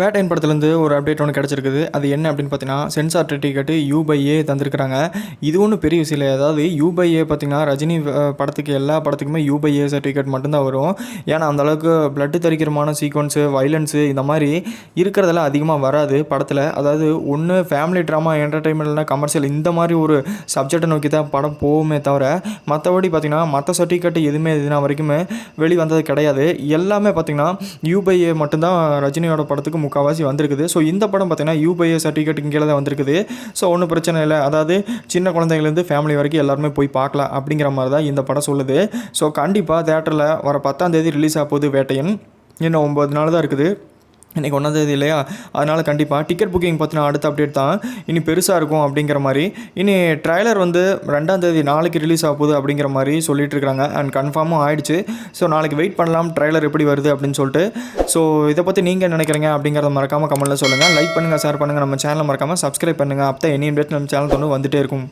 வேட்டையன் படத்துலேருந்து ஒரு அப்டேட் ஒன்று கிடச்சிருக்குது. அது என்ன அப்படின்னு பார்த்தீங்கன்னா censor certificate U by A தந்திருக்கிறாங்க. இது ஒன்றும் பெரிய விஷயம் இல்லை அதாவது யூ பை ஏ பார்த்தீங்கன்னா ரஜினி படத்துக்கு எல்லா படத்துக்குமே யூ பை ஏ சர்டிஃபிகேட் மட்டும்தான் வரும். ஏன்னா அந்த அளவுக்கு பிளட்டு தரிக்கிறமான சீக்வன்ஸு வைலன்ஸு இந்த மாதிரி இருக்கிறதெல்லாம் அதிகமாக வராது படத்தில். அதாவது ஒன்று ஃபேமிலி ட்ராமா என்டர்டைன்மெண்ட்னா கமர்ஷியல் இந்த மாதிரி ஒரு சப்ஜெக்டை நோக்கி தான் படம் போகுமே தவிர மற்றபடி பார்த்தீங்கன்னா மற்ற சர்டிஃபிகேட் எதுவுமே இதுனா வரைக்குமே வெளி வந்தது கிடையாது. எல்லாமே பார்த்திங்கன்னா யூபிஐ மட்டும்தான் ரஜினியோட படத்துக்கு முக்கால்வாசி வந்திருக்குது. ஸோ இந்த படம் பார்த்தீங்கன்னா யூபிஐ சர்டிஃபிகேட்டுக்கு கீழே தான் வந்திருக்குது. ஸோ ஒன்றும் பிரச்சனை இல்லை. அதாவது சின்ன குழந்தைங்கலேருந்து ஃபேமிலி வரைக்கும் எல்லாருமே போய் பார்க்கலாம் அப்படிங்கிற மாதிரி தான் இந்த படம் சொல்லுது. ஸோ கண்டிப்பாக தேட்டரில் வர பத்தாம் தேதி ரிலீஸ் ஆக போகுது வேட்டையன். இன்னும் ஒம்பது நாள் தான் இருக்குது. இன்றைக்கி ஒன்றாந்தேதி இல்லையா? அதனால் கண்டிப்பாக டிக்கெட் புக்கிங் பற்றின அடுத்த அப்டேட் தான். இனி பெருசாக இருக்கும் அப்படிங்கிற மாதிரி. இனி ட்ரைலர் வந்து ரெண்டாம் தேதி நாளைக்கு ரிலீஸ் ஆக போகுது அப்படிங்கிற மாதிரி சொல்லிட்டு இருக்காங்க. அண்ட் கன்ஃபார்மும் ஆயிடுச்சு. ஸோ நாளைக்கு வெயிட் பண்ணலாம். ட்ரைலர் எப்படி வருது அப்படின்னு சொல்லிட்டு. ஸோ இதை பற்றி நீங்கள் என்ன நினைக்கிறீங்க அப்படிங்கிறத மறக்காமல் கமெண்ட்டில் சொல்லுங்கள் லைக் பண்ணுங்கள் ஷேர் பண்ணுங்கள் நம்ம சேனலை மறக்காமல் சப்ஸ்கிரைப் பண்ணுங்கள் அப்போ எனி அப்டேட் நம்ம சேனல் தொண்டு வந்துகிட்டே இருக்கும்.